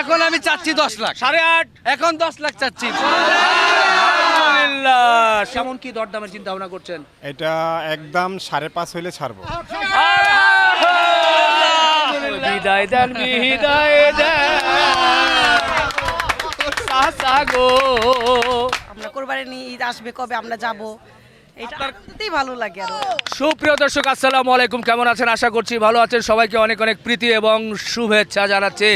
এখন আমি চাচ্ছি দশ লাখ। সাড়ে আট। এখন দশ লাখ চাচ্ছি। কেমন কি দরদামের চিন্তা ভাবনা করছেন? এটা একদম সাড়ে পাঁচ হইলে ছাড়বো। বিদায় দেন বিদায় দেন। আমরা কোরবানি ঈদ আসবে কবে আমরা যাব? এটা আপনারতেই ভালো লাগে আরও। সুপ্রিয় দর্শক আসসালামু আলাইকুম। কেমন আছেন? আশা করছি ভালো আছেন। সবাইকে অনেক অনেক প্রীতি এবং শুভেচ্ছা জানাচ্ছি।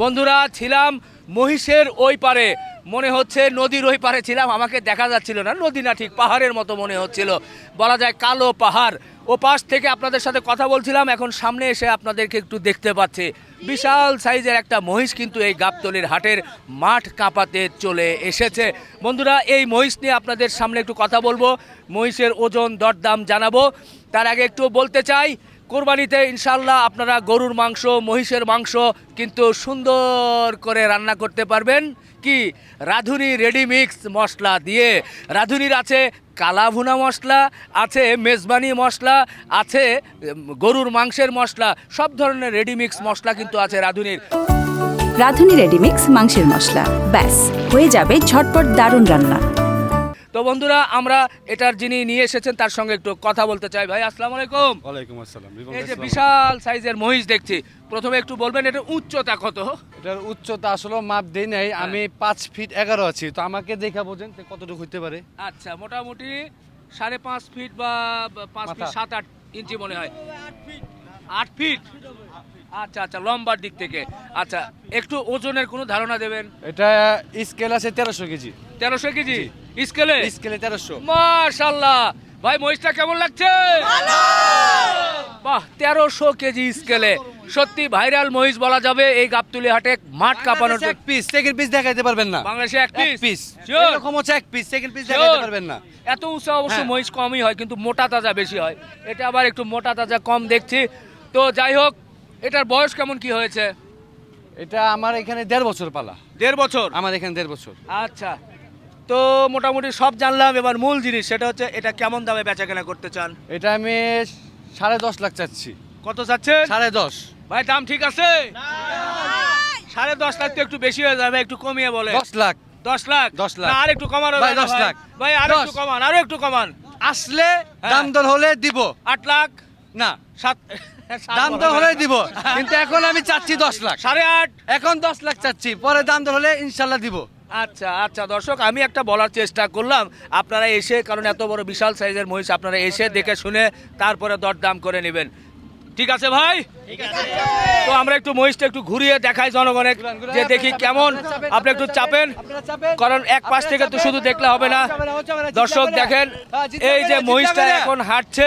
বন্ধুরা ছিলাম মহিষের ওই পারে। মনে হচ্ছে নদীর ওই পারে ছিলাম, আমাকে দেখা যাচ্ছিল না। নদী না ঠিক, পাহাড়ের মতো মনে হচ্ছিল। বলা যায় কালো পাহাড়। ও পাশ থেকে আপনাদের সাথে কথা বলছিলাম, এখন সামনে এসে আপনাদেরকে একটু দেখতে পাচ্ছি। বিশাল সাইজের একটা মহিষ কিন্তু এই গাবতলির হাটের মাঠ কাঁপাতে চলে এসেছে। বন্ধুরা, এই মহিষ নিয়ে আপনাদের সামনে একটু কথা বলব। মহিষের ওজন, দরদাম জানাব। তার আগে একটু বলতে চাই, কোরবানিতে ইনশাল্লাহ আপনারা গরুর মাংস, মহিষের মাংস কিন্তু সুন্দর করে রান্না করতে পারবেন। কি? রাঁধুনি রেডিমিক্স মশলা দিয়ে। রাঁধুনির আছে কালাভুনা মশলা, আছে মেজবানি মশলা, আছে গরুর মাংসের মশলা, সব ধরনের রেডিমিক্স মশলা কিন্তু আছে রাঁধুনির। রাঁধুনি রেডিমিক্স মাংসের মশলা, ব্যাস, হয়ে যাবে ঝটপট দারুণ রান্না। তো বন্ধুরা আমরা এটার যিনি নিয়ে এসেছেন তার সঙ্গে একটু কথা বলতে চাই। ভাই আসসালামু আলাইকুম। ওয়ালাইকুম আসসালাম এই যে বিশাল সাইজের মহিষ দেখছি। প্রথমে একটু বলবেন এটা উচ্চতা কত? এটার উচ্চতা আসলে মাপ দেই নাই আমি পাঁচ ফিট এগারো আছি তো আমাকে দেখা বোঝেন যে কতটুকু হতে পারে। আচ্ছা মোটামুটি সাড়ে পাঁচ ফিট বা পাঁচ ফিট। সাত আট ইঞ্চি মনে হয়। আট ফিট? আচ্ছা আচ্ছা লম্বার দিক থেকে। আচ্ছা একটু ওজনের কোনো ধারণা দেবেন? এটা স্কেল আছে তেরোশো কেজি। তেরোশো কেজি? স্কেলে? স্কেলে তেরোশো। মাশাল্লাহ। ভাই মহিষটা কেমন লাগছে? বাহ তেরোশো কেজি স্কেলে। সত্যি ভাইরাল মহিষ বলা যাবে এই গাবতুলি হাটে মাঠ কাঁপানোর এক পিস সেকেন্ড পিস দেখাইতে পারবেন না। বাংলাদেশে এক পিস পিস? এরকম হচ্ছে এক পিস সেকেন্ড পিস দেখাইতে পারবেন না। এত উঁচা অবশ্য হ্যাঁ। মহিষ কমই হয় কিন্তু মোটা তাজা বেশি হয়। এটা আবার একটু মোটা তাজা কম দেখছি। তো যাই হোক এটার বয়স কেমন কি হয়েছে? এটা আমার এখানে দেড় বছর পালা। দেড় বছর? আমার এখানে দেড় বছর। আচ্ছা। তো মোটামুটি সব জানলাম এবার মূল জিনিস সেটা হচ্ছে এটা কেমন দামে বেচা কেনা করতে চান? এটা আমি সাড়ে দশ লাখ চাচ্ছি। কত চাচ্ছে সাড়ে দশ। ভাই দাম ঠিক আছে? সাড়ে দশ লাখ তো একটু বেশি হয়ে যাবে একটু কমিয়ে বলে। দশ লাখ। দশ লাখ? দশ লাখ। আর একটু কমানো ভাই, দশ লাখ। ভাই আর একটু কমান আরও একটু কমান। আসলে হ্যাঁ। দাম দর হলে দিব। আট লাখ? না। সাত সাত দাম বলো দর হলে দিব কিন্তু এখন আমি চাচ্ছি দশ লাখ। সাড়ে আট? এখন দশ লাখ চাচ্ছি পরে দাম দর হলে ইনশাল্লাহ দিব। আচ্ছা আচ্ছা দর্শক আমি একটা বলার চেষ্টা করলাম। আপনারা এসে কারণ এত বড় বিশাল সাইজের মহিষ আপনারা এসে দেখে শুনে তারপরে দরদাম করে নেবেন। ঠিক আছে ভাই? তো আমরা একটু মহিষটা একটু ঘুরিয়ে দেখাই জনগণের যে দেখি কেমন। আপনি একটু চাপেন কারণ এক পাশ থেকে তো শুধু দেখলে হবে না। দর্শক দেখেন এই যে মহিষটা এখন হাঁটছে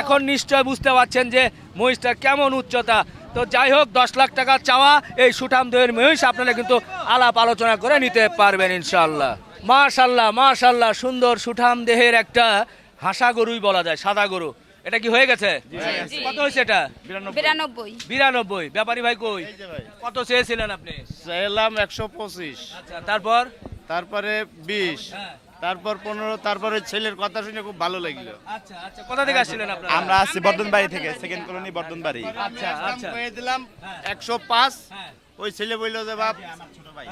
এখন নিশ্চয় বুঝতে পারছেন যে মহিষটা কেমন উচ্চতা। তো যাই হোক দশ লাখ টাকা চাওয়া এই সুঠাম দইয়ের মহিষ আপনারা কিন্তু আলাপ আলোচনা করে নিতে পারবেন ইনশাল্লাহ মাশাল্লাহ মাশাল্লাহ সুন্দর সুঠাম দেহের একটা হাসা গরুই বলা যায় সাদা গরু। এটা কি হয়ে গেছে? কত হয়েছে এটা? বিরানব্বই। বিরানব্বই। ব্যাপারী ভাই কই? কত চেয়েছিলেন আপনি? চাইলাম একশো পঁচিশ। আচ্ছা তারপর? তারপরে বিশ। হ্যাঁ। তারপর পনেরো। তারপরে ছেলের কথা শুনে খুব ভালো লাগল। আচ্ছা আচ্ছা। কোথা থেকে আসছিলেন আপনারা? আমরা আসছি বর্ধনবাড়ি থেকে সেকেন্ড কলোনি বর্ধনবাড়ি। আচ্ছা আচ্ছা। হয়ে দিলাম একশো পাঁচ। হ্যাঁ। ওই ছেলে বলল যে বাপ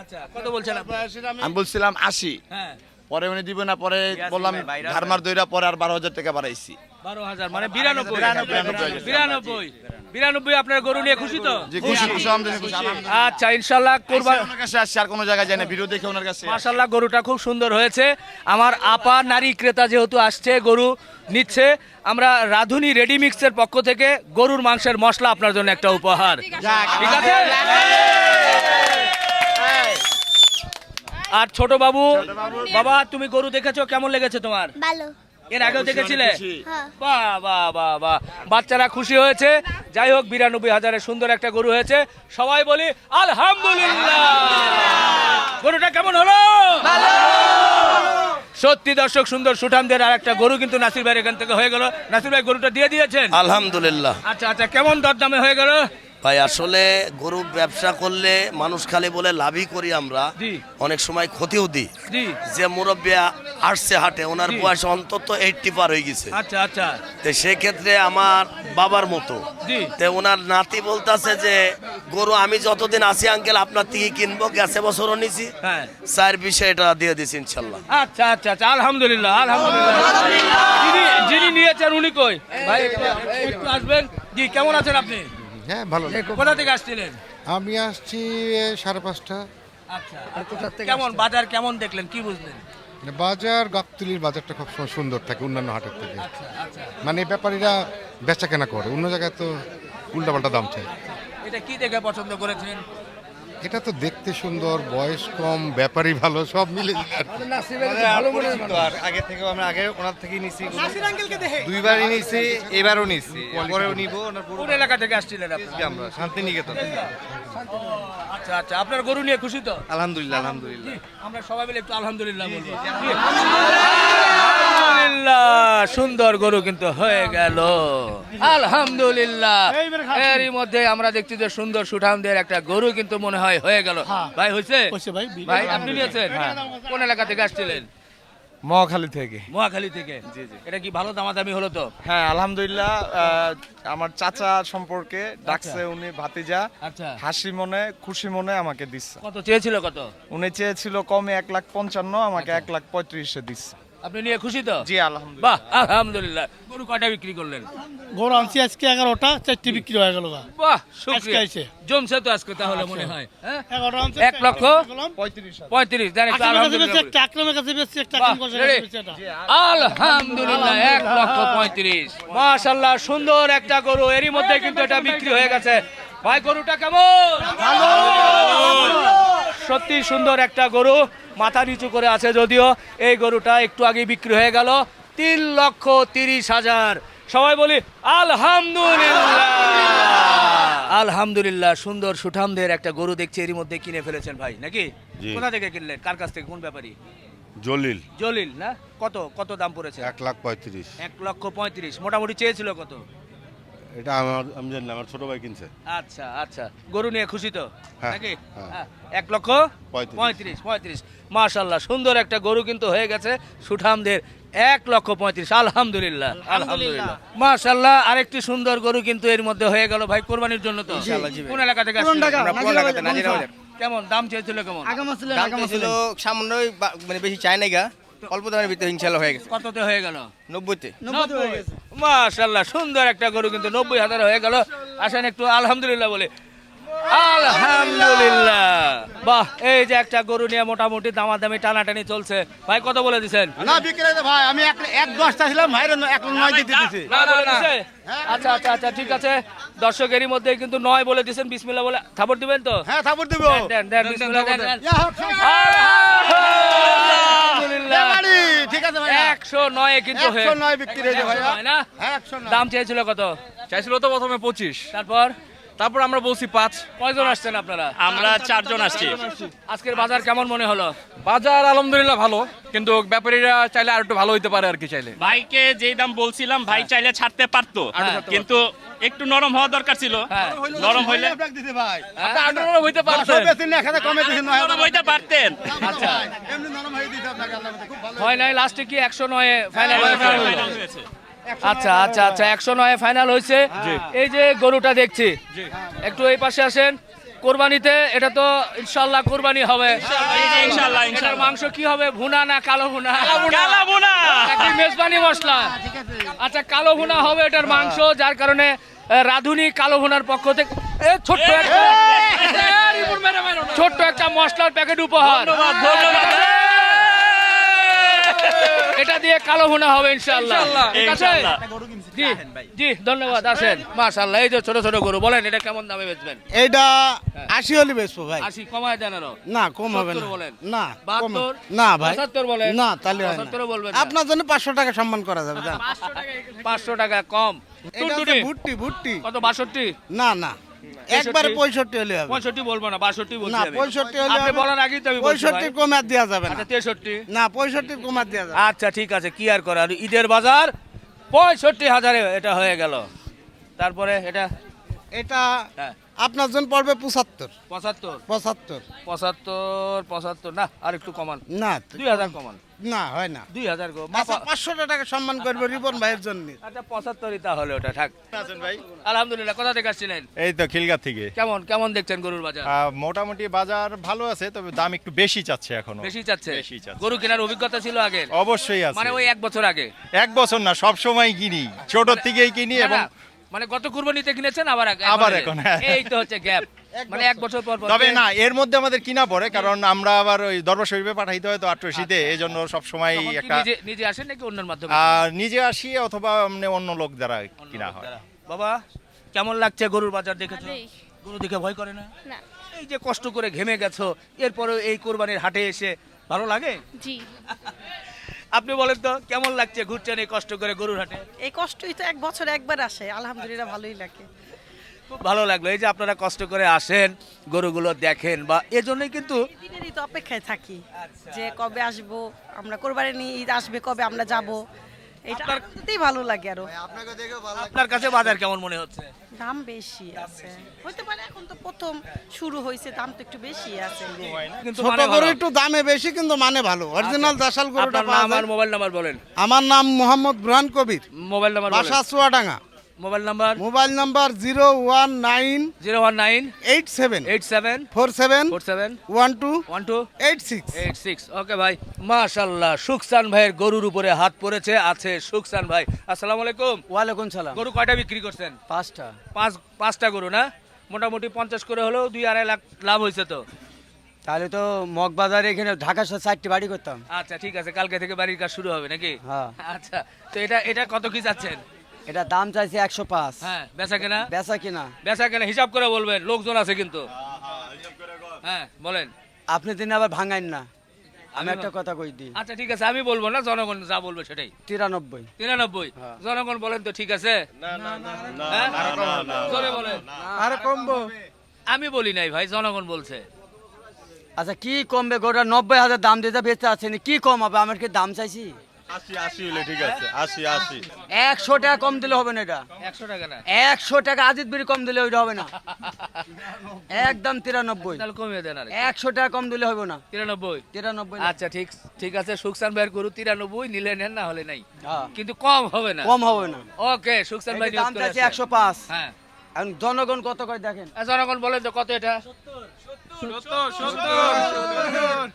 আচ্ছা কত বলছেন আমি আমি বলছিলাম আশি। হ্যাঁ। পরে উনি দিব না পরে বললাম ধারমার দইরা পরে আর বারো হাজার টাকা বাড়াইছি। বারো হাজার মানে বিরানব্বই বিরানব্বই। আপনার গরু নিয়ে খুশি তো? খুশি আচ্ছা ইনশাল্লাহ কোরবান ওনার কাছে আসছি আর কোনো জায়গায় যায় না ভিডিও দেখে ওনার কাছে। মাশাল্লাহ গরুটা খুব সুন্দর হয়েছে। আমার আপা নারী ক্রেতা যেহেতু আসছে গরু নিচ্ছে আমরা রাধুনি রেডি মিক্সের পক্ষ থেকে গরুর মাংসের মশলা আপনার জন্য একটা উপহার। ঠিক আছে? আর ছোট বাবু বাবা। তুমি গরু দেখেছ? কেমন লেগেছে তোমার? ভালো। এর আগেও দেখেছিলে? হ্যাঁ। বাহ বাহ বাহ বাহ। বাচ্চারা খুশি হয়েছে। যাই হোক বিরানব্বই হাজারের সুন্দর একটা গরু হয়েছে। সবাই বলি আলহামদুলিল্লাহ! গরুটা কেমন হলো? সত্যি দর্শক সুন্দর সুঠামদের আর একটা গরু কিন্তু নাসির ভাই এখান থেকে হয়ে গেল। নাসির ভাই গরুটা দিয়ে দিয়েছেন? আলহামদুলিল্লাহ। আচ্ছা আচ্ছা কেমন দরদামে হয়ে গেল? ভাই আসলে গরু ব্যবসা করলে মানুষ খালি বলে লাভই করি আমরা। অনেক সময় ক্ষতিও দিই। যে মুরব্বী আসছে হাটে ওনার বয়স অন্তত এইটটি পার হয়ে গেছে। আচ্ছা আচ্ছা। তো সেই ক্ষেত্রে আমার বাবার মতো। তো ওনার নাতি বলতেছে যে গরু আমি যতদিন আছি আঙ্কেল আপনার থেকে কিনবো গেছে বছরও নিছি। স্যার বিষয়ে এটা দিয়ে দিছি ইনশাল্লাহ। আচ্ছা আচ্ছা আচ্ছা আলহামদুলিল্লাহ আলহামদুলিল্লাহ। যিনি নিয়েছেন উনি কই? ভাই একটু আসবেন। জি কেমন আছেন আপনি? হ্যাঁ ভালো। কোথা থেকে আসছিলেন? আমি আসছি সাড়ে পাঁচটা। আচ্ছা কেমন বাজার কেমন দেখলেন? কি বুঝলেন? বাজার গাবতলির বাজারটা খুব সুন্দর থাকে অন্যান্য হাটের থেকে। আচ্ছা আচ্ছা। মানে ব্যাপারীরা বেচা কেনা করে অন্য জায়গায় তো উল্টা পাল্টা দাম চাই এটা কি দেখে পছন্দ করেছেন? এটা তো দেখতে সুন্দর বয়স কম ব্যাপারই ভালো সব মিলে আগে থেকে আমরা আগে ওনার থেকে নিছি। দুইবারই নিছি এবারও নিছি পরেও নিব ওনার কোন এলাকা থেকে আসছিলেন আমরা শান্তিনিকেতন আচ্ছা আচ্ছা আপনার গরু নিয়ে খুশি তো? আলহামদুলিল্লাহ আলহামদুলিল্লাহ। আমরা সবাই মিলে একটু আলহামদুলিল্লাহ বলব। আলহামদুলিল্লাহ সুন্দর গরু কিন্তু হয়ে গেল। আলহামদুলিল্লাহ। এরই মধ্যে আমরা দেখছি যে সুন্দর সুঠামদের একটা গরু কিন্তু মনে হয় হয়ে গেল। ভাই হয়েছে ভাই আপনি নিয়েছেন? কোন এলাকা থেকে আসছিলেন? মহাখালী থেকে। মহাখালী থেকে? এটা কি ভালো দামাদামি হলো তো? হ্যাঁ আলহামদুলিল্লাহ আহ, আমার চাচা সম্পর্কে ডাকছে উনি ভাতিজা। আচ্ছা। হাসি মনে খুশি মনে আমাকে দিচ্ছে। কত চেয়েছিল কত? উনি চেয়েছিল কমে এক লাখ পঞ্চান্ন আমাকে এক লাখ পঁয়ত্রিশে দিচ্ছে। আপনি নিয়ে খুশি তো? জি আলহামদুলিল্লাহ। বাহ আলহামদুলিল্লাহ। গরু কয়টা বিক্রি করলেন? গরু আনছি আজকে এগারোটা চারটি বিক্রি হয়ে গেল বাহ শুক্রিয়া। জমছে তো আজকে তাহলে মনে হয় হ্যাঁ? এক লক্ষ পঁয়ত্রিশ। আলহামদুলিল্লাহ এক লক্ষ পঁয়ত্রিশ। মাশাল্লাহ সুন্দর একটা গরু এরই মধ্যে কিন্তু এটা বিক্রি হয়ে গেছে। ভাই গরুটা কেমন? সত্যি সুন্দর একটা গরু মাথা নিচু করে আছে যদিও। এই গরুটা একটু আগে বিক্রি হয়ে গেল তিন লক্ষ তিরিশ হাজার। সবাই বলি আলহামদুলিল্লাহ। আলহামদুলিল্লাহ সুন্দর সুঠামদের একটা গরু দেখছি এরই মধ্যে কিনে ফেলেছেন ভাই নাকি? কোথা থেকে কিনলেন? কার কাছ থেকে? কোন ব্যাপারী? জলিল। জলিল না? কত কত দাম পড়েছে? এক লাখ পঁয়ত্রিশ। এক লক্ষ পঁয়ত্রিশ মোটামুটি চেয়েছিল কত? এটা আমার আমি জানি না আমার ছোট ভাই কিনছে। আচ্ছা আচ্ছা। গরু নিয়ে খুশি তো? হ্যাঁ, নাকি? হ্যাঁ। হ্যাঁ, এক লক্ষ? পঁয়ত্রিশ। পঁয়ত্রিশ পঁয়ত্রিশ। মাশাল্লাহ সুন্দর একটা গরু কিন্তু হয়ে গেছে। সুঠামদের এক লক্ষ পঁয়ত্রিশ। আলহামদুলিল্লাহ আলহামদুলিল্লাহ। মাশাল্লাহ আরেকটি সুন্দর গরু কিন্তু এর মধ্যে হয়ে গেল ভাই কোরবানির জন্য তো। কোন এলাকা থেকে আসছিলেন? কেমন? দাম চেয়েছিল কেমন? ছিল সামান্য মানে বেশি চাই নাই গা। অল্প দামের ভিতরে ইনশাল্লাহ হয়ে গেছে। কততে হয়ে গেল? নব্বইতে। মাশাল্লাহ সুন্দর একটা গরু কিন্তু নব্বই হাজার হয়ে গেল। আসেন একটু আলহামদুলিল্লাহ বলে। আলহামদুলিল্লাহ। বাহ এই যে একটা গরু নিয়ে মোটামুটি দামাদামি টানাটানি চলছে। ভাই কত বলে দিছেন? না বিক্রি ভাই আমি এক এক দশটা ছিলাম এক নয় দিতে দিছি। না বলে দিছে? আচ্ছা আচ্ছা আচ্ছা ঠিক আছে। দর্শকেরই মধ্যে কিন্তু নয় বলে দিছেন বিসমিল্লাহ বলে থাপড় দিবেন তো? হ্যাঁ থাপড় দিব। দেন দেন বিসমিল্লাহ দেন দেন। ঠিক আছে একশো নয় কিন্তু হয়ে 109 বিক্রি হয়েছে নয় না? হ্যাঁ দাম চেয়েছিল কত? চাইছিল তো প্রথমে পঁচিশ। তারপর? তারপর আমরা বলছি পাঁচ। কয়জন আসছেন আপনারা? আমরা চারজন আসছি। আজকের বাজার কেমন মনে হলো? বাজার আলহামদুলিল্লাহ ভালো কিন্তু ব্যাপারীরা চাইলে আর একটু ভালো হইতে পারে আর কি চাইলে। ভাইকে যেই দাম বলছিলাম ভাই চাইলে ছাড়তে পারতো। হ্যাঁ। কিন্তু একটু নরম হওয়া দরকার ছিল। হ্যাঁ। নরম হইলে দিতে ভাই। আপনি হইতে পারছেন বেশি না এখানে কমে নরম হইতে পারতেন। আচ্ছা। এমনি নরম হয়ে দিতে আপনাকে আল্লাহ খুব ভালো হয় নাই লাস্টে কি একশো নয়ে ফাইনাল ফাইনাল হয়েছে। আচ্ছা আচ্ছা আচ্ছা একশো নয়ে ফাইনাল হয়েছে এই যে গরুটা দেখছি একটু এই পাশে আসেন কোরবানিতে এটা তো ইনশাল্লাহ কোরবানি হবে এটার মাংস কি হবে ভুনা না কালো ভুনা কালা বোনা মেজবানি মশলা আচ্ছা কালো ভুনা হবে এটার মাংস যার কারণে রাঁধুনি কালো ভুনার পক্ষ থেকে ছোট্ট একটা ছোট্ট একটা মশলার প্যাকেট উপহার এটা দিয়ে কালো ভুনা হবে ইনশাআল্লাহ। ঠিক আছে? জি জি ধন্যবাদ আসেন। মাশাআল্লাহ এই যে ছোট ছোট গরু বলেন এটা কেমন দামে বেচবেন? এইটা আশি হলে বেচবো ভাই। আশি কমায় দেন আরও। না কম হবে না। বলেন। না কম 72 না ভাই। 75 বলেন। না তাহলে হয় 75 বলবেন আপনার জন্য পাঁচশো টাকা সম্মান করা যাবে যান। পাঁচশো টাকা কম। এটা ভুট্টি ভুট্টি। কত বাষট্টি? না না। একবারে পঁয়ষট্টি। হলে হবে। পঁয়ষট্টি বলব না বাষট্টি বলছি না পঁয়ষট্টি হলে আপনি বলার আগেই তো আমি বলছি ভাই। পঁয়ষট্টির কমে আর দেওয়া যাবে না। আচ্ছা তেষট্টি। না পঁয়ষট্টির কমে দেওয়া যাবে আচ্ছা ঠিক আছে কি আর করার? ঈদের বাজার পঁয়ষট্টি হাজারে এটা হয়ে গেল। তারপরে এটা এটা হ্যাঁ। আপনার জন্য পড়বে পঁচাত্তর। পঁচাত্তর? পঁচাত্তর। পঁচাত্তর পঁচাত্তর না আর একটু কমান। না। দুই হাজার কমান। না হয় না। দুই হাজার গো আচ্ছা পাঁচশো টাকা সম্মান করবে রিপন ভাইয়ের জন্য। আচ্ছা পঁচাত্তরই তাহলে ওটা থাক। আছেন ভাই। আলহামদুলিল্লাহ কোথা থেকে আসছিলেন? এই তো খিলগা থেকে। কেমন কেমন দেখছেন গরুর বাজার? মোটামুটি বাজার ভালো আছে তবে দাম একটু বেশি চাচ্ছে এখন। বেশি চাচ্ছে? বেশি চাচ্ছে। গরু কেনার অভিজ্ঞতা ছিল আগে অবশ্যই আছে। মানে ওই এক বছর আগে? এক বছর না সব সময় কিনি। ছোট থেকেই কিনি এবং মানে গত কুরবানিতে কিনেছেন আবার আবার এখন, হ্যাঁ। এই তো হচ্ছে গ্যাপ। মানে এক বছর পর পর তবে না এর মধ্যে আমাদের কিনা পড়ে কারণ আমরা আবার ওই দরবার শরীফে পাঠাইতে হয় তো আট্রসিতে এই জন্য সব সময় একটা নিজে নিজে আসেন নাকি অন্যের মাধ্যমে? নিজে আসি অথবা অন্য লোক দ্বারা কিনা হয়। বাবা কেমন লাগছে গরুর বাজার দেখেছ? গরু দেখে ভয় করে না? না। এই যে কষ্ট করে ঘেমে গেছো এরপরে এই কোরবানির হাটে এসে ভালো লাগে? জি। আপনি বলেন তো কেমন লাগছে ঘুরছেন এই কষ্ট করে গরুর হাটে? এই কষ্টই তো এক বছর একবার আসে আলহামদুলিল্লাহ ভালোই লাগে। খুব ভালো লাগল এই যে আপনারা কষ্ট করে আসেন গরুগুলো দেখেন বা এজন্যই কিন্তু দিনেরই তো অপেক্ষায় থাকি যে কবে আসব আমরা কোরবানি নিয়ে ঈদ আসবে কবে আমরা যাব। এটা আপনারতেই ভালো লাগে আরও। আপনার কাছে বাজার কেমন মনে হচ্ছে? দাম বেশি আছে। হইতে পারে এখন তো প্রথম শুরু হয়েছে দাম তো একটু বেশি আছে। কিন্তু ছোট মানে গরু একটু দামে বেশি কিন্তু মানে ভালো। অরিজিনাল দাসাল গরুটা আর মোবাইল নাম্বার বলেন। আমার নাম মোহাম্মদ বুরহান কবির। মোবাইল নাম্বার বাসা Chuadanga mobile number? Mobile number zero one nine zero one nine eight seven eight seven four seven four seven one two one two eight six eight six okay ভাই মাশাল্লাহ সুকসান ভাইয়ের গরুর উপরে হাত পড়েছে আছে সুকসান ভাই। আসসালামু আলাইকুম। ওয়ালাইকুম সালাম। গরু কয়টা বিক্রি করছেন? পাঁচটা। পাঁচ পাঁচটা গরু না? মোটামুটি পঞ্চাশ করে হলেও দুই আড়াই লাখ লাভ হয়েছে তো? তাহলে তো মগবাজারে এখানে ঢাকার সাথে চারটি বাড়ি করতাম। আচ্ছা ঠিক আছে কালকে থেকে বাড়ির কাজ শুরু হবে নাকি? হ্যাঁ। আচ্ছা তো এটা এটা কত কি যাচ্ছেন? এটা দাম চাইছে একশো পাঁচ হ্যাঁ বেচা কেনা বেচা কিনা বেচা কেনা হিসাব করে বলবেন লোকজন আছে কিন্তু হ্যাঁ বলেন আপনি দিন আবার ভাঙাইন না আমি একটা কথা কই দিই আচ্ছা ঠিক আছে আমি বলব না জনগণ যা বলবে সেটাই তিরানব্বই তিরানব্বই জনগণ বলেন তো ঠিক আছে হ্যাঁ? জোরে বলেন আর কমবো আমি বলি নাই ভাই জনগণ বলছে আচ্ছা কি কমবে গোটা নব্বই হাজার দাম দিতে বেচতে আছেন কি কম হবে আমার কি দাম চাইছি আশি আশি হলে ঠিক আছে। আশি আশি। একশো টাকা কম দিলে হবে না এটা। একশো টাকা না। একশো টাকা আজিত বিড়ি কম দিলে ওইটা হবে না। একদম তিরানব্বই। তাহলে কমিয়ে দেন আর একশো টাকা কম দিলে হবে না। তিরানব্বই। তিরানব্বই আচ্ছা ঠিক ঠিক আছে সুকসান ভাইয়ের গরু তিরানব্বই নিলে নেন না হলে নাই। হ্যাঁ, কিন্তু কম হবে না। কম হবে না। ওকে সুকসান ভাই দাম। একশো পাঁচ। হ্যাঁ। এখন জনগণ কত করে দেখেন? জনগণ বলেন তো কত এটা?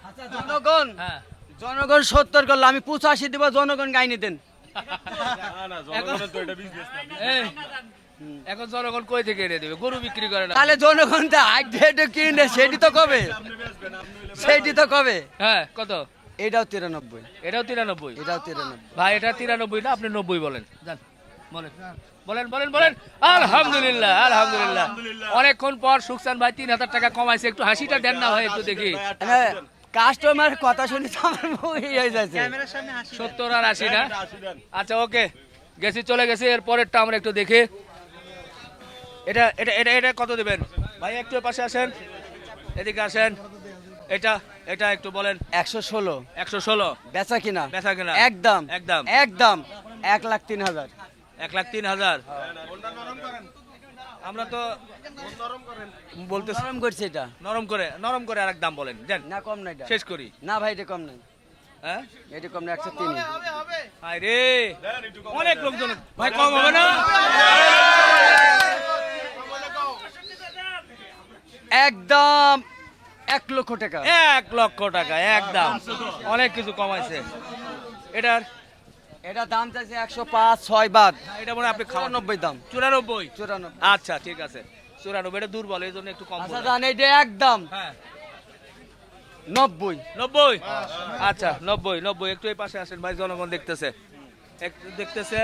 আচ্ছা, জনগণ। হ্যাঁ। জনগণ সত্তর করল আমি পঁচাশি দিব জনগণ গাইনি দেন। এখন জনগণ কই থেকে এনে দেবে? গরু বিক্রি করে না। তাহলে জনগণ তো হাইড্রেট কিনে সেটি তো কবে? সেটি তো কবে? হ্যাঁ কত? এটাও তিরানব্বই। এটাও তিরানব্বই? এটাও তিরানব্বই। ভাই এটা তিরানব্বই না আপনি নব্বই বলেন। যান বলেন। বলেন বলেন বলেন। আলহামদুলিল্লাহ আলহামদুলিল্লাহ। অনেকক্ষণ পর সুকসান ভাই তিন হাজার টাকা কমাইছে একটু হাসিটা দেন না ভাই একটু দেখি। কাস্টমার কথা শুনে তো আমার মুখ হয়ে যাচ্ছে। সত্তর আর আশি না? আচ্ছা ওকে। গেছি চলে গেছি এর পরেরটা আমরা একটু দেখি। এটা এটা এটা এটা কত দেবেন? ভাই একটু পাশে আসেন। এদিকে আসেন। এটা এটা একটু বলেন। একশো ষোলো। একশো ষোলো। বেচা কিনা? বেচা কিনা। একদম। একদম। একদম। এক লাখ তিন হাজার। এক লাখ তিন হাজার। আমরা তো বলতে নরম করছে এটা। নরম করে নরম করে আরেক দাম বলেন দেন না কম না এটা। শেষ করি। না ভাই এটা কম নাই। হ্যাঁ? এটা কম না একশো তিন। হায় রে। অনেক লোকজন ভাই কম হবে না? একদম এক লক্ষ টাকা। এক লক্ষ টাকা একদম অনেক কিছু কমাইছে। এটার এটা দাম চাইছে একশো পাঁচ ছয় বাদ। এটা মনে হয় আপনি চুরানব্বই দাম। চুরানব্বই? চুরানব্বই। আচ্ছা ঠিক আছে। চুরানব্বই এটা দুর্বল এই জন্য একটু কম আচ্ছা বললাম। এটা একদম। হ্যাঁ। নব্বই। নব্বই? আচ্ছা নব্বই নব্বই। একটু এই পাশে আসেন ভাই জনগণ দেখতেছে। একটু দেখতেছে।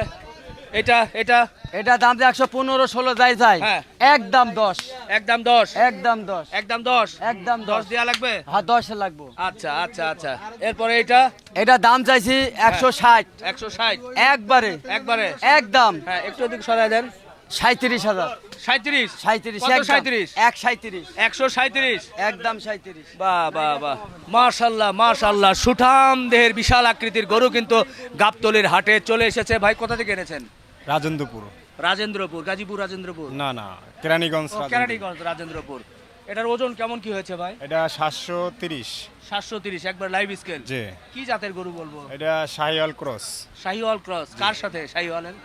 এটা এটা? এটা দাম যে একশো পনেরো ষোলো যাই যায় হ্যাঁ। একদম দশ। একদম দশ? একদম দশ। একদম দশ? একদম দশ দেওয়া লাগবে? হ্যাঁ দশে লাগবে। আচ্ছা আচ্ছা আচ্ছা। এরপরে এটা? এটা দাম চাইছি একশো ষাট। একশো ষাট। একবারে। একবারে? একদম। হ্যাঁ একটু এদিকে সরাই দেন। সাঁত্রিশ হাজার। সাঁত্রিশ সাঁত্রিশ। সাঁইত্রিশ? এক সাঁত্রিশ একশো সাঁত্রিশ একদম সাঁত্রিশ বাহ বাহ বাহ মাশাল্লাহ মাশাল্লাহ। সুঠাম দেহের বিশাল আকৃতির গরু কিন্তু গাবতলির হাটে চলে এসেছে। ভাই কোথা থেকে এনেছেন? রাজেন্দ্রপুর। রাজেন্দ্রপুর গাজীপুর রাজেন্দ্রপুর? না না কেরানীগঞ্জ কেরানীগঞ্জ রাজেন্দ্রপুর। এটার ওজন কেমন কি হয়েছে ভাই? এটা সাতশো তিরিশ। সাতশো তিরিশ একবার লাইভ স্কেল জি। কি জাতের গরু বলব? এটা শাহিওয়াল ক্রস। শাহিওয়াল ক্রস। কার সাথে? শাহিওয়ালের?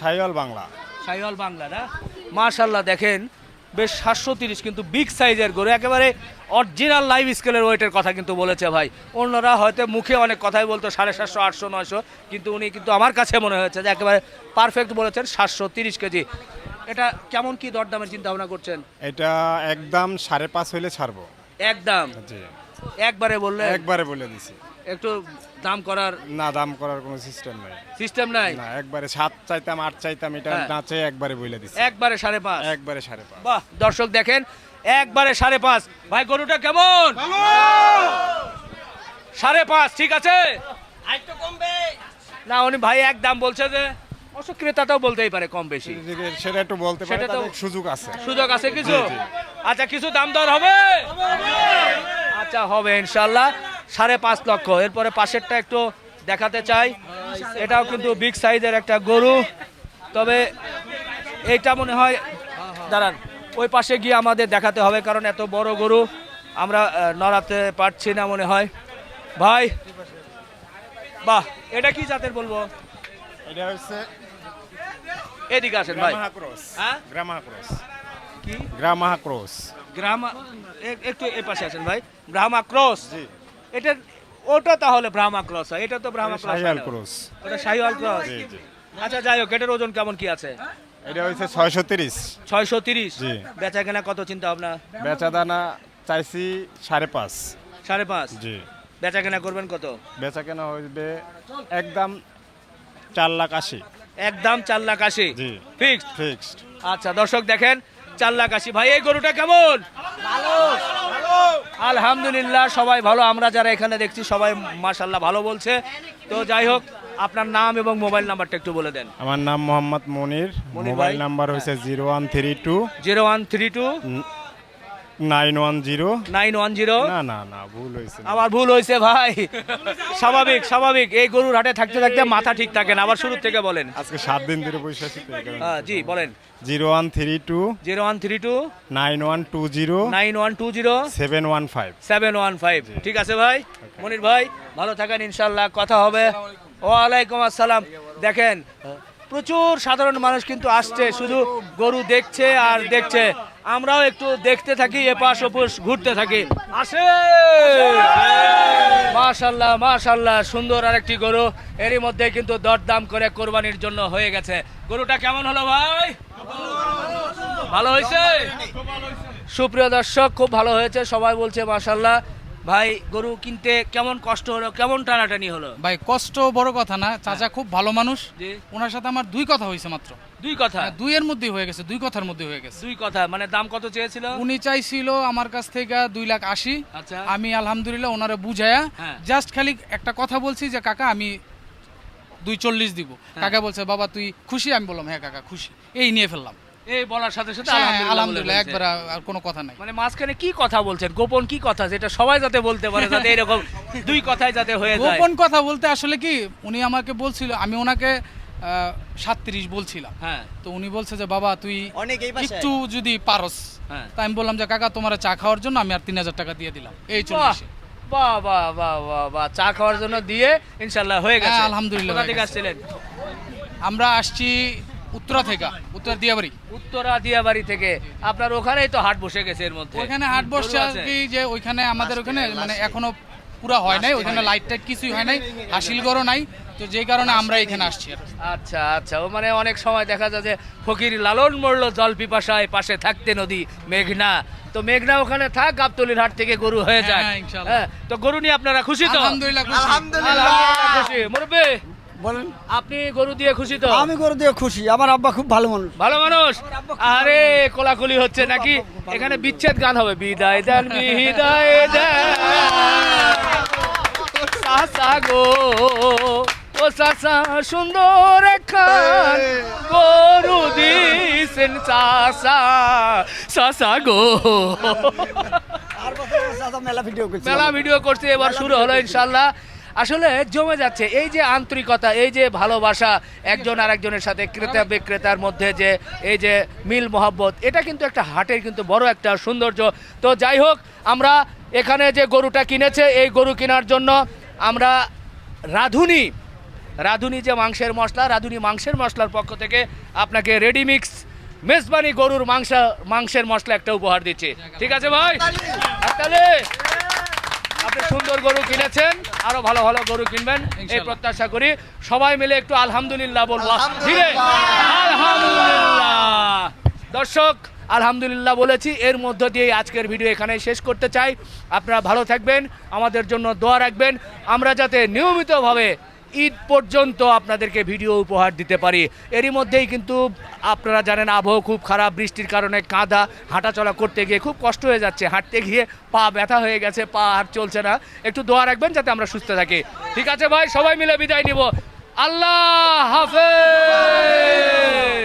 শাহিওয়াল বাংলা। শাহিওয়াল বাংলা না? মাশাল্লাহ দেখেন বেশ সাতশো তিরিশ কিন্তু বিগ সাইজের গরু একেবারে অরিজিনাল লাইভ স্কেলের ওয়েটের কথা কিন্তু বলেছে ভাই। অন্যরা হয়তো মুখে অনেক কথাই বলতো সাড়ে সাতশো আটশো নয়শো কিন্তু উনি কিন্তু আমার কাছে মনে হয়েছে যে একেবারে পারফেক্ট বলেছেন সাতশো তিরিশ কেজি। এটা কেমন কি দরদামের চিন্তা ভাবনা করছেন? এটা একদম সাড়ে পাঁচ হইলে ছাড়বো। একদম। একবারে বললে একবারে বলে দিছি। একটু দাম করার না দাম করার কোনো সিস্টেম নাই। সিস্টেম নাই? না একবারে সাত চাইতাম আট চাইতাম এটা হ্যাঁ। না চেয়ে একবারে বলে দিছি। একবারে সাড়ে পাঁচ। একবারে সাড়ে পাঁচ। বাহ দর্শক দেখেন একবারে সাড়ে পাঁচ। ভাই গরুটা কেমন? সাড়ে পাঁচ ঠিক আছে? না উনি ভাই এক দাম বলছে যে অবশ্য ক্রেতাটাও বলতেই পারে কম বেশি। এদিকে সেটা একটু বলতে পারে সেটা তো- তাদের সুযোগ আছে। সুযোগ আছে কিছু? আচ্ছা কিছু দাম দর হবে? আচ্ছা হবে ইনশাল্লাহ সাড়ে পাঁচ লক্ষ। এরপরে পাশেরটা একটু দেখাতে চাই। এটাও কিন্তু বিগ সাইজের একটা গরু। তবে এইটা মনে হয় দাঁড়ান ওই পাশে গিয়ে আমাদের দেখাতে হবে কারণ এত বড় গরু আমরা নড়াতে পারছি না মনে হয়। ভাই বাহ এটা কি জাতের বলব? এটা হচ্ছে এদিকে আসেন ভাই। হ্যাঁ? গ্রামাহা ক্রস। কি? গ্রামাহা ক্রস। গ্রাম এ- একটু এই পাশে আছেন ভাই। ব্রাহ্মা ক্রস। এটা ওটা তাহলে ব্রাহ্মা ক্রস হয়। এটা তো ব্রাহ্মা ক্রস শাহিওয়াল ক্রস ওটা শাহিওয়াল ক্রস আচ্ছা যাই হোক এটার ওজন কেমন কি আছে? এটা হচ্ছে ছয়শো তিরিশ। ছয়শো তিরিশ? জি। বেচা কেনা কত চিন্তা ভাবনা বেচা দানা চাইছি সাড়ে পাঁচ। সাড়ে পাঁচ? জি। বেচা কেনা করবেন কত? বেচা কেনা হইবে একদম চার লাখ আশি। একদম চার লাখ আশি। জি। ফিক্সড ফিক্সড আচ্ছা দর্শক দেখেন চার লাখ আশি। ভাই এই গরুটা কেমন? আলহামদুলিল্লাহ সবাই ভালো। আমরা যারা এখানে দেখছি সবাই মাশাল্লাহ ভালো বলছে। তো যাই হোক আপনার নাম এবং মোবাইল নাম্বারটা একটু বলে দেন। আমার নাম মোহাম্মদ মনির। মনির মোবাইল নাম্বার হয়েছে zero one three two zero one three two nine one zero? Nine one zero? না না না ভুল হয়েছে আমার ভুল হয়েছে ভাই। স্বাভাবিক স্বাভাবিক। এই গরুর হাটে থাকতে থাকতে মাথা ঠিক থাকে না আবার শুরু থেকে বলেন। আজকে সাত দিন ধরে বসে আছি জি বলেন। Zero one three two zero one three two nine one two zero nine one two zero seven one five. Seven one five. ঠিক আছে ভাই? মনির ভাই ভালো থাকেন ইনশাল্লাহ কথা হবে। ওয়ালাইকুম আসসালাম। দেখেন প্রচুর সাধারণ মানুষ কিন্তু আসছে, শুধু গরু দেখছে আর দেখছে। আমরাও একটু দেখতে থাকি, এপাশ ওপাশ ঘুরতে থাকি। আসে! মাশাল্লাহ মাশাল্লাহ, সুন্দর আরেকটি গরু। এরই মধ্যে কিন্তু দরদাম করে কোরবানির জন্য হয়ে গেছে। গরুটা কেমন হলো ভাই? ভালো হয়েছে? সুপ্রিয় দর্শক, খুব ভালো হয়েছে, সবাই বলছে মাশাল্লাহ। ভাই গরু কিনতে কেমন কষ্ট হলো? কেমন টানাটানি হলো? ভাই কষ্ট বড় কথা না। চাচা খুব ভালো মানুষ। ওনার সাথে আমার দুই কথা হয়েছে মাত্র। দুই কথা? হ্যাঁ, দুইয়ের মধ্যে হয়ে গেছে দুই কথার মধ্যে হয়ে গেছে। দুই কথা মানে দাম কত চেয়েছিল? উনি চাইছিল আমার কাছ থেকে দুই লাখ আশি। আচ্ছা। আমি আলহামদুলিল্লাহ ওনারে বুঝায়া হ্যাঁ। জাস্ট খালি একটা কথা বলছি যে কাকা আমি দুই চল্লিশ দিব। হ্যাঁ। কাকা বলছে বাবা তুই খুশি? আমি বললাম হ্যাঁ কাকা খুশি। এই নিয়ে ফেললাম। এই বলার সাথে সাথে হ্যাঁ, আলহামদুলিল্লাহ। একবার আর- কোনো কথা নাই। মানে মাঝখানে কি কথা বলছেন? গোপন কি কথা? যেটা সবাই যাতে বলতে পারে যাতে এরকম দুই কথাই যাতে হয়ে যায়। গোপন কথা বলতে আসলে কি উনি আমাকে বলছিল আমি ওনাকে সাতত্রিশ বলছিলাম। হ্যাঁ। তো উনি বলছে যে বাবা তুই একটু যদি পারস হ্যাঁ। তা আমি বললাম যে কাকা তোমার চা খাওয়ার জন্য আমি আর তিন হাজার টাকা দিয়ে দিলাম। এই চল্লিশে বাহ বাহ বাহ বাহ বাহ চা খাওয়ার জন্য দিয়ে ইনশাল্লাহ হয়ে গেছে। হ্যাঁ, আলহামদুলিল্লাহ আমরা আসছি উত্তরা থেকে উত্তর দিয়াবাড়ি। উত্তরা দিয়াবাড়ি থেকে। আপনার ওখানেই তো হাট বসে গেছে এর মধ্যে। ওইখানে হাট বসছে কি যে ওইখানে আমাদের ওখানে মানে এখনও পুরা হয় নাই ওইখানে লাইট টাইট কিছুই হয় নাই হাসিল গরো নাই তো যে কারণে আমরা এখানে আসছি আচ্ছা আচ্ছা ও মানে অনেক সময় দেখা যায় যে ফকির লালন মরল জল পিপাসায় পাশে থাকতে নদী মেঘনা। তো মেঘনা ওখানে থাক গাবতলির হাট থেকে গরু হয়ে যায় হ্যাঁ, হ্যাঁ তো গরু নিয়ে আপনারা খুশি তো। আলহামদুলিল্লাহ খুশি। মুরব্বি। বলেন। আপনি গরু দিয়ে খুশি তো? আমি করে দিয়ে খুশি আমার আব্বা খুব ভালো মানুষ। ভালো মানুষ? আরে কোলাকুলি হচ্ছে নাকি? এখানে বিচ্ছেদ গান হবে। বিদায় দেন বিদায় দেন। সাসা গো। ও সাসা সুন্দর খান গরু দিছেন সাসা সাসা গো। মেলা ভিডিও করছে এবার শুরু হলো ইনশাল্লাহ। আসলে জমে যাচ্ছে। এই যে আন্তরিকতা, এই যে ভালোবাসা একজন আরেকজনের সাথে, ক্রেতা বিক্রেতার মধ্যে যে এই যে মিল মহব্বত, এটা কিন্তু একটা হাটের কিন্তু বড় একটা সৌন্দর্য। তো যাই হোক, আমরা এখানে যে গরুটা কিনেছে, এই গরু কেনার জন্য আমরা রাধুনি। রাধুনি যে মাংসের মশলা, রাধুনি মাংসের মশলার পক্ষ থেকে আপনাকে রেডিমিক্স মেজবানি গরুর মাংস, মাংসের মশলা একটা উপহার দিচ্ছে। ঠিক আছে ভাই। আপনি সুন্দর গরু কিনেছেন আরও ভালো ভালো গরু কিনবেন এই প্রত্যাশা করি। সবাই মিলে একটু আলহামদুলিল্লাহ বলব। ধীরে আলহামদুলিল্লাহ। দর্শক আলহামদুলিল্লাহ বলেছি এর মধ্য দিয়ে আজকের ভিডিও এখানে শেষ করতে চাই। আপনারা ভালো থাকবেন আমাদের জন্য দোয়া রাখবেন। আমরা যাতে নিয়মিতভাবে ঈদ পর্যন্ত আপনাদেরকে ভিডিও উপহার দিতে পারি। এরই মধ্যেই কিন্তু আপনারা জানেন, আবহাওয়া খুব খারাপ, বৃষ্টির কারণে কাদা, হাঁটাচলা করতে গিয়ে খুব কষ্ট হয়ে যাচ্ছে। হাঁটতে গিয়ে পা ব্যথা হয়ে গেছে, পা আর চলছে না। একটু দোয়া রাখবেন যাতে আমরা সুস্থ থাকি। ঠিক আছে ভাই, সবাই মিলে বিদায় নিব। আল্লাহ হাফেজ!